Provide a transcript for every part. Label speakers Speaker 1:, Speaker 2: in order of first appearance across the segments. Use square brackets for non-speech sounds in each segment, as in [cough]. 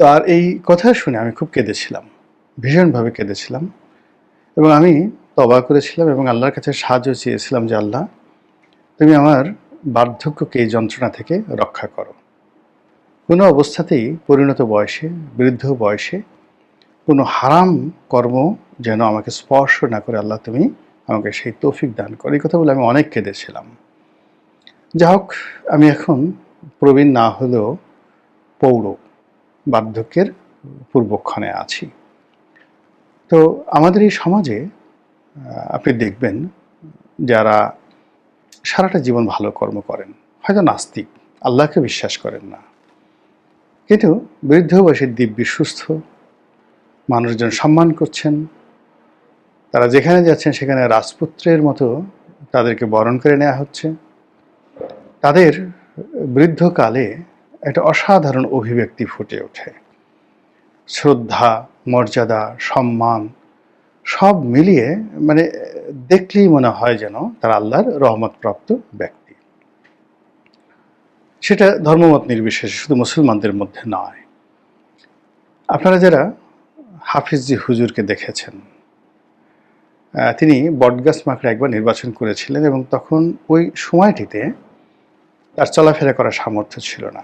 Speaker 1: তো আর এই কথা শুনে আমি খুব কেঁদেছিলাম, ভীষণভাবে কেঁদেছিলাম। এবং আমি তবা করেছিলাম এবং আল্লাহর কাছে সাহায্য চেয়েছিলাম যে, আল্লাহ, তুমি আমার বার্ধক্যকে এই যন্ত্রণা থেকে রক্ষা করো। কোনো অবস্থাতেই পরিণত বয়সে, বৃদ্ধ বয়সে কোনো হারাম কর্ম যেন আমাকে স্পর্শ না করে, আল্লাহ, তুমি আমাকে সেই তৌফিক দান করো। এই কথা বলে আমি অনেক কেঁদেছিলাম। যা হোক আমি এখন প্রবীণ না হলেও পৌর বার্ধক্যের পূর্বক্ষণে আছি। তো আমাদের এই সমাজে আপনি দেখবেন যারা সারাটা জীবন ভালো কর্ম করেন, হয়তো নাস্তিক, আল্লাহকে বিশ্বাস করেন না। কিন্তু বৃদ্ধ বয়সে দিব্যি সুস্থ, মানুষজন সম্মান করছেন, তারা যেখানে যাচ্ছেন সেখানে রাজপুত্রের মতো তাদেরকে বরণ করে নেওয়া হচ্ছে। তাদের বৃদ্ধকালে একটা অসাধারণ অভিব্যক্তি ফুটে ওঠে। শ্রদ্ধা, মর্যাদা, সম্মান সব মিলিয়ে মানে দেখলেই মনে হয় যেন তারা আল্লাহর রহমতপ্রাপ্ত ব্যক্তি। সেটা ধর্মমত নির্বিশেষে শুধু মুসলমানদের মধ্যে নয়। আপনারা যারা হাফিজজি হুজুরকে দেখেছেন তিনি বটগাছ মাকড়ে একবার নির্বাচন করেছিলেন এবং তখন ওই সময়টিতে তার চলাফেরা করার সামর্থ্য ছিল না।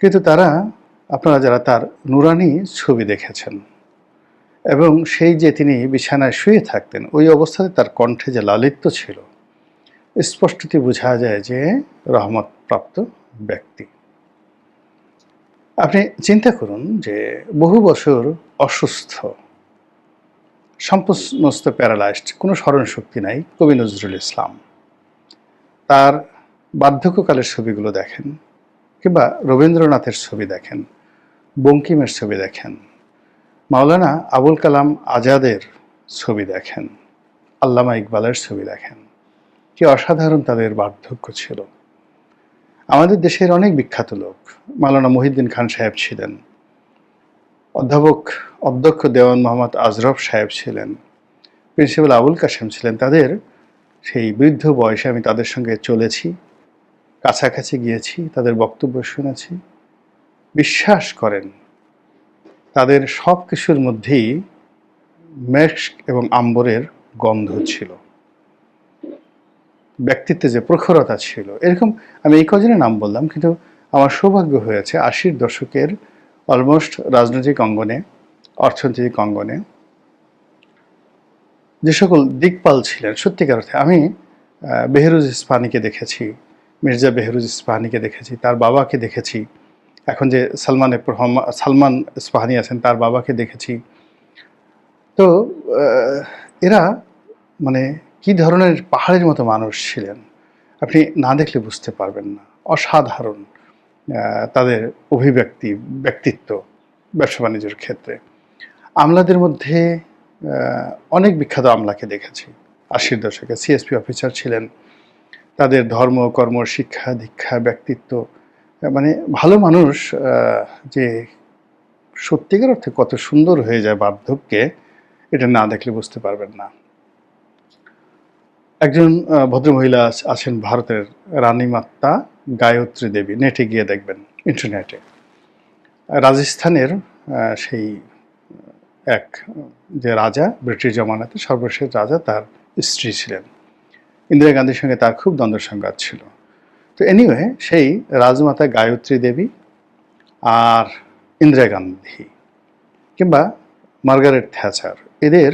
Speaker 1: কিন্তু তারা, আপনারা যারা তার নুরানি ছবি দেখেছেন এবং সেই যে তিনি বিছানায় শুয়ে থাকতেন, ওই অবস্থাতে তার কণ্ঠে যে লালিত্য ছিল স্পষ্টতি বোঝা যায় যে রহমত প্রাপ্ত ব্যক্তি। আপনি চিন্তা করুন যে বহু বছর অসুস্থ সম্পূর্ণস্ত প্যারালাইজড, কোনো স্মরণ শক্তি নাই কবি নজরুল ইসলাম। তার বার্ধক্যকালের ছবিগুলো দেখেন। কিংবা রবীন্দ্রনাথের ছবি দেখেন, বঙ্কিমের ছবি দেখেন, মাওলানা আবুল কালাম আজাদের ছবি দেখেন, আল্লামা ইকবালের ছবি দেখেন। কি অসাধারণ তাদের বার্ধক্য ছিল। আমাদের দেশের অনেক বিখ্যাত লোক, মাওলানা মহিউদ্দিন খান সাহেব ছিলেন, অধ্যাপক অধ্যক্ষ দেওয়ান মোহাম্মদ আজরফ সাহেব ছিলেন, প্রিন্সিপাল আবুল কাশেম ছিলেন। তাদের সেই বৃদ্ধ বয়সে আমি তাদের সঙ্গে চলেছি। কাছাকাছি গিয়েছি, তাদের বক্তব্য শুনেছি। বিশ্বাস করেন, তাদের সব কিছুর মধ্যেই মেক্স এবং আম্বরের গন্ধ ছিল। ব্যক্তিত্বে যে প্রখরতা ছিল। এরকম আমি এই কজনের নাম বললাম, কিন্তু আমার সৌভাগ্য হয়েছে আশির দশকের অলমোস্ট রাজনৈতিক অঙ্গনে, অর্থনৈতিক অঙ্গনে যে সকল দিকপাল ছিলেন। সত্যিকার অর্থে আমি বেহরুজ ইস্পানিকে দেখেছি। মির্জা বেহরুজ ইস্পাহানিকে দেখেছি, তার বাবাকে দেখেছি। এখন যে সালমান সালমান ইস্পাহানি আছেন, তার বাবাকে দেখেছি। তো এরা মানে কি ধরনের পাহাড়ের মতো মানুষ ছিলেন? আপনি না দেখলে বুঝতে পারবেন না। অসাধারণ তাদের অভিব্যক্তি, ব্যক্তিত্ব, ব্যবসা বাণিজ্যের ক্ষেত্রে। আমলাদের মধ্যে অনেক বিখ্যাত আমলাকে দেখেছি। আশির দশকে সিএসপি অফিসার ছিলেন। তাদের ধর্ম, কর্ম, শিক্ষা, দীক্ষা, ব্যক্তিত্ব মানে ভালো মানুষ যে সত্যিকার অর্থে কত সুন্দর হয়ে যায় বার্ধক্যে, এটা না দেখলে বুঝতে পারবেন না। একজন ভদ্রমহিলা আছেন ভারতের রানী মাত্তা গায়ত্রী দেবী। নেটে গিয়ে দেখবেন ইন্টারনেটে রাজস্থানের সেই, এক যে রাজা, ব্রিটিশ জমানাতে সর্বশেষ রাজা তার স্ত্রী ছিলেন। ইন্দিরা গান্ধীর সঙ্গে তার খুব দ্বন্দ্ব সংঘাত ছিল। তো এনিওয়ে সেই রাজমাতা গায়ত্রী দেবী আর ইন্দিরা গান্ধী কিংবা মার্গারেট থ্যাচার, এদের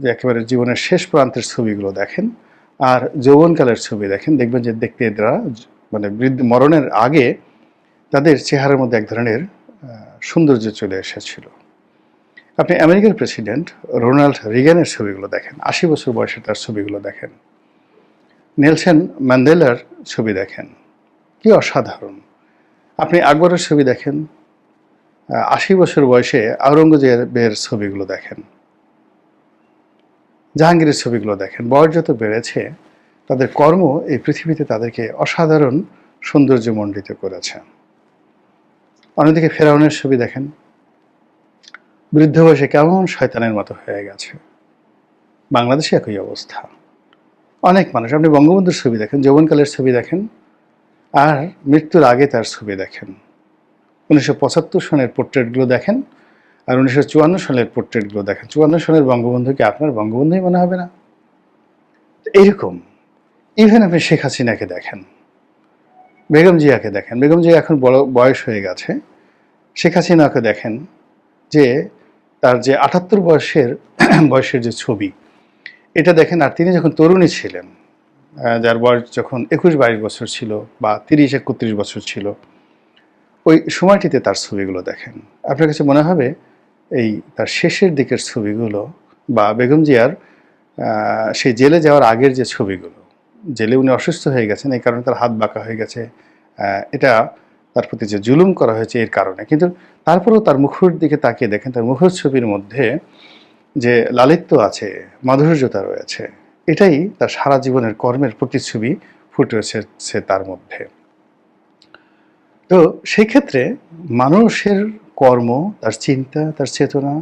Speaker 1: যে একেবারে জীবনের শেষ প্রান্তের ছবিগুলো দেখেন আর যৌবনকালের ছবি দেখেন, দেখবেন যে দেখতে এরা মানে বৃদ্ধ, মরণের আগে তাদের চেহারার মধ্যে এক ধরনের সৌন্দর্য চলে এসেছিল। আপনি আমেরিকার প্রেসিডেন্ট রোনাল্ড রিগানের ছবিগুলো দেখেন, আশি বছর বয়সে তার ছবিগুলো দেখেন। নেলসন ম্যান্ডেলার ছবি দেখেন। কি অসাধারণ। আপনি আকবরের ছবি দেখেন আশি বছর বয়সে আওরঙ্গজেবের ছবিগুলো দেখেন। জাহাঙ্গীরের ছবিগুলো দেখেন। বয়স যত বেড়েছে, তাদের কর্ম এই পৃথিবীতে তাদেরকে অসাধারণ সৌন্দর্যমণ্ডিত করেছে। অন্যদিকে ফেরাউনের ছবি দেখেন বৃদ্ধ বয়সে কেমন শয়তানের মতো হয়ে গেছে? বাংলাদেশে একই অবস্থা। অনেক মানুষ, আপনি বঙ্গবন্ধুর ছবি দেখেন, যৌবনকালের ছবি দেখেন, আর মৃত্যুর আগে তার ছবি দেখেন। উনিশশো পঁচাত্তর সনের পোর্ট্রেটগুলো দেখেন, আর উনিশশো চুয়ান্ন সালের পোর্ট্রেটগুলো দেখেন। চুয়ান্ন সালের বঙ্গবন্ধুকে আপনার বঙ্গবন্ধুই মনে হবে না? এইরকম। ইভেন আপনি শেখ হাসিনাকে দেখেন, বেগম জিয়াকে দেখেন। বেগম জিয়া এখন বড় বয়স হয়ে গেছে। শেখ হাসিনাকে দেখেন যে তার যে আটাত্তর বয়সের [clears throat] বয়সের যে ছবি, এটা দেখেন, আর তিনি যখন তরুণী ছিলেন যার বয়স যখন একুশ বাইশ বছর ছিল বা তিরিশ একত্রিশ বছর ছিল, ওই সময়টিতে তার ছবিগুলো দেখেন। আপনার কাছে মনে হবে, এই তার শেষের দিকের ছবিগুলো বা বেগম জিয়ার সেই জেলে যাওয়ার আগের যে ছবিগুলো, জেলে উনি অসুস্থ হয়ে গেছেন, এই কারণে তার হাত বাঁকা হয়ে গেছে এটা তার প্রতি যে জুলুম করা হয়েছে এর কারণে। কিন্তু তারপরেও তার মুখের দিকে তাকিয়ে দেখেন, তার মুখের ছবির মধ্যে যে লালিত্য আছে, মাধুর্যতা রয়েছে, এটাই তার সারা জীবনের কর্মের প্রতিচ্ছবি ফুটে এসেছে তার মধ্যে। তো সেই ক্ষেত্রে মানুষের কর্ম, তার চিন্তা, তার চেতনা,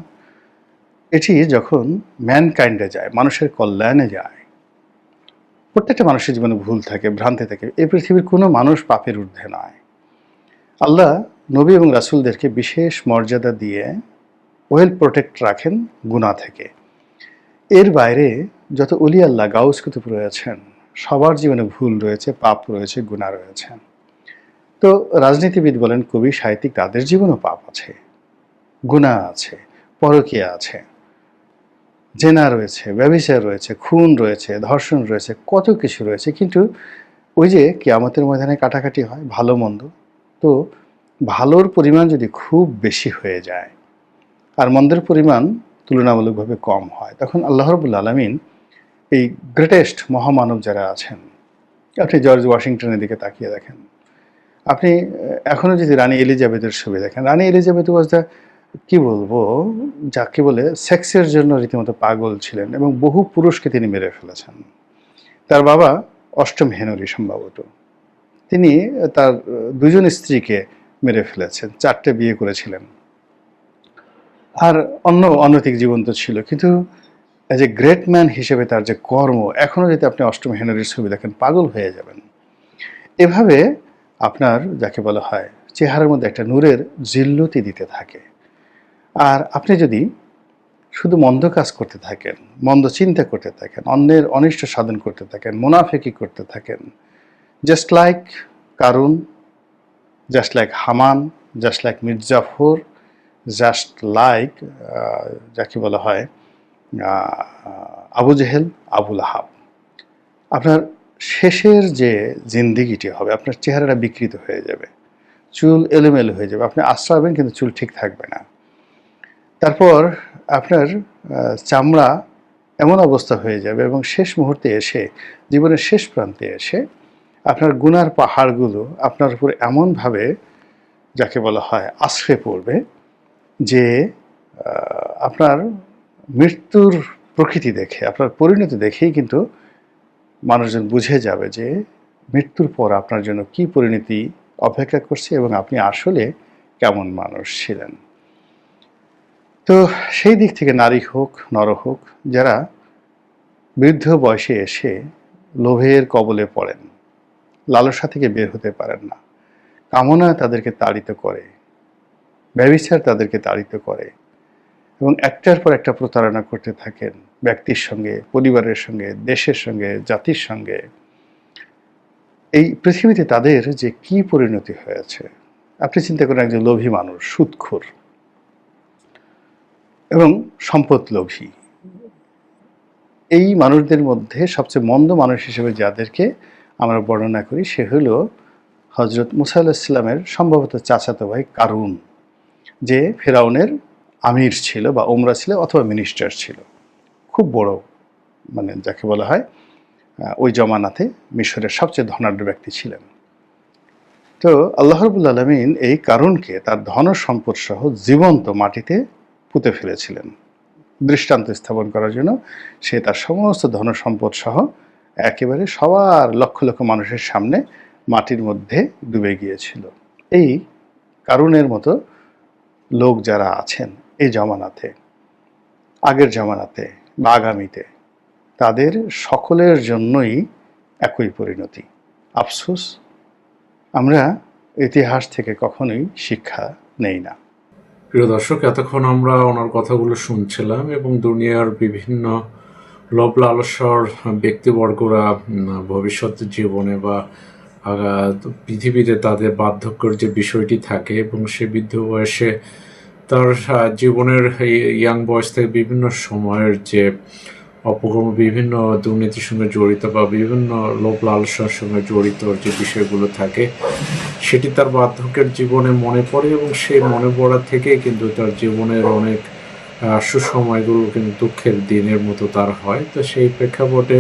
Speaker 1: এটি যখন ম্যানকাইন্ডে যায়, মানুষের কল্যাণে যায়, প্রত্যেকটা মানুষের জীবনে ভুল থাকে, ভ্রান্তি থাকে, এই পৃথিবীর কোনো মানুষ পাপের ঊর্ধ্বে নয়। আল্লাহ নবী এবং রাসুলদেরকে বিশেষ মর্যাদা দিয়ে ওয়েল প্রোটেক্ট রাখেন গুণা থেকে। এর বাইরে যত অলি আল্লাহ গাউস কুতুব রয়েছেন, সবার জীবনে ভুল রয়েছে, পাপ রয়েছে গুণা রয়েছে। তো রাজনীতিবিদ বলেন, কবি, সাহিত্যিক, তাদের জীবনেও পাপ আছে গুণা আছে, পরকীয়া আছে, জেনা রয়েছে ব্যবিচার রয়েছে, খুন রয়েছে, ধর্ষণ রয়েছে, কত কিছু রয়েছে। কিন্তু ওই যে কেয়ামতের ময়দানে কাটাকাটি হয়, ভালো মন্দ তো ভালোর পরিমাণ যদি খুব বেশি হয়ে যায় আর মন্দের পরিমাণ তুলনামূলকভাবে কম হয়, তখন আল্লাহ রবুল আলমিন এই গ্রেটেস্ট মহামানব যারা আছেন, আপনি জর্জ ওয়াশিংটনের দিকে তাকিয়ে দেখেন। আপনি এখনও যদি রানী এলিজাবেথের ছবি দেখেন, রানী এলিজাবেথ ওয়াজ দ্য কী বলব, যাকে বলে সেক্সের জন্য রীতিমতো পাগল ছিলেন এবং বহু পুরুষকে তিনি মেরে ফেলেছেন। তার বাবা অষ্টম হেনরি সম্ভবত। তিনি তার দুজন স্ত্রীকে মেরে ফেলেছেন। চারটে বিয়ে করেছিলেন। আর অন্য অনৈতিক জীবন তো ছিল। কিন্তু অ্যাজ এ গ্রেট ম্যান হিসেবে তার যে কর্ম এখনও যদি আপনি অষ্টম হেনরির ছবি দেখেন, পাগল হয়ে যাবেন। এভাবে আপনার, যাকে বলা হয়, চেহারার মধ্যে একটা নূরের জিল্লতি দিতে থাকে। আর আপনি যদি শুধু মন্দ কাজ করতে থাকেন, মন্দ চিন্তা করতে থাকেন, অন্যের অনিষ্ট সাধন করতে থাকেন, মুনাফেকি করতে থাকেন just like Qarun just like Haman just like Mir Jafar just like যাকে বলা হয় আবু জেহেল আবুল আহাব আপনার শেষের যে জিন্দিগিটি হবে, আপনার চেহারাটা বিকৃত হয়ে যাবে। চুল এলোমেলো হয়ে যাবে। আপনি আশ্রাবেন, কিন্তু চুল ঠিক থাকবে না। তারপর আপনার চামড়া এমন অবস্থা হয়ে যাবে এবং শেষ মুহূর্তে এসে, জীবনের শেষ প্রান্তে এসে আপনার গুনার পাহাড়গুলো আপনার উপর এমনভাবে যাকে বলা হয় আশ্রে পড়বে যে আপনার মৃত্যুর প্রকৃতি দেখে, আপনার পরিণতি দেখেই কিন্তু মানুষজন বুঝে যাবে যে, মৃত্যুর পর আপনার জন্য কি পরিণতি অপেক্ষা করছে এবং আপনি আসলে কেমন মানুষ ছিলেন। তো সেই দিক থেকে নারী হোক, নর হোক, যারা বৃদ্ধ বয়সে এসে লোভের কবলে পড়েন লালসা থেকে বের হতে পারেন না। কামনা তাদেরকে তাড়িত করে। ব্যবিচার তাদেরকে তাড়িত করে। এবং একটার পর একটা প্রতারণা করতে থাকেন ব্যক্তির সঙ্গে, পরিবারের সঙ্গে, দেশের সঙ্গে, জাতির সঙ্গে। এই পৃথিবীতে তাদের যে কি পরিণতি হয়েছে, আপনি চিন্তা করেন একজন লোভী মানুষ, সুৎখোর। এবং সম্পদ লোভী। এই মানুষদের মধ্যে সবচেয়ে মন্দ মানুষ হিসেবে যাদেরকে আমরা বর্ণনা করি, সে হলো হজরত মুসা আলাহিসাল্লামের সম্ভবত চাচাতো ভাই কারুন, যে ফেরাউনের আমির ছিল বা ওমরা ছিল অথবা মিনিস্টার ছিল। খুব বড় মানে যাকে বলা হয় ওই জমানাতে মিশরের সবচেয়ে ধনাঢ্য ব্যক্তি ছিলেন। তো আল্লাহ আলমিন এই কারণকে তার ধন সম্পদ সহ জীবন্ত মাটিতে পুঁতে ফেলেছিলেন। দৃষ্টান্ত স্থাপন করার জন্য সে তার সমস্ত ধন সম্পদ সহ একেবারে সবার লক্ষ লক্ষ মানুষের সামনে মাটির মধ্যে ডুবে গিয়েছিল। এই কারণের মতো লোক যারা আছেন এই জমানাতে, আগের জমানাতে বা আগামীতে, তাদের সকলের জন্যই একই পরিণতি। আফসোস, আমরা ইতিহাস থেকে কখনোই শিক্ষা নেই না।
Speaker 2: প্রিয় দর্শক, এতক্ষণ আমরা ওনার কথাগুলো শুনছিলাম এবং দুনিয়ার বিভিন্ন লোভ লালসর ব্যক্তিবর্গরা ভবিষ্যৎ জীবনে বা পৃথিবীতে তাদের বার্ধক্যর যে বিষয়টি থাকে এবং সে বৃদ্ধ বয়সে তার জীবনের ইয়াং বয়স থেকে বিভিন্ন সময়ের যে অপকর্ম, বিভিন্ন দুর্নীতির সঙ্গে জড়িত বা বিভিন্ন লোভ লালসার সঙ্গে জড়িত যে বিষয়গুলো থাকে, সেটি তার বার্ধক্যের জীবনে মনে পড়ে এবং সেই মনে পড়া থেকে কিন্তু তার জীবনের অনেক সুসময়গুলো কিন্তু দুঃখের দিনের মতো তার হয়। তো সেই প্রেক্ষাপটে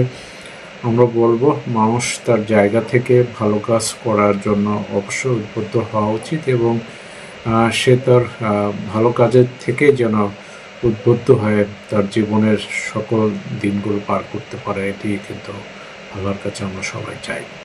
Speaker 2: আমরা বলব, মানুষ তার জায়গা থেকে ভালো কাজ করার জন্য অবশ্যই উদ্বুদ্ধ হওয়া উচিত এবং সে তার ভালো কাজের থেকে যেন উদ্বুদ্ধ হয়ে তার জীবনের সকল দিনগুলো পার করতে পারে। এটি কিন্তু আল্লাহর কাছে আমরা সবাই চাই।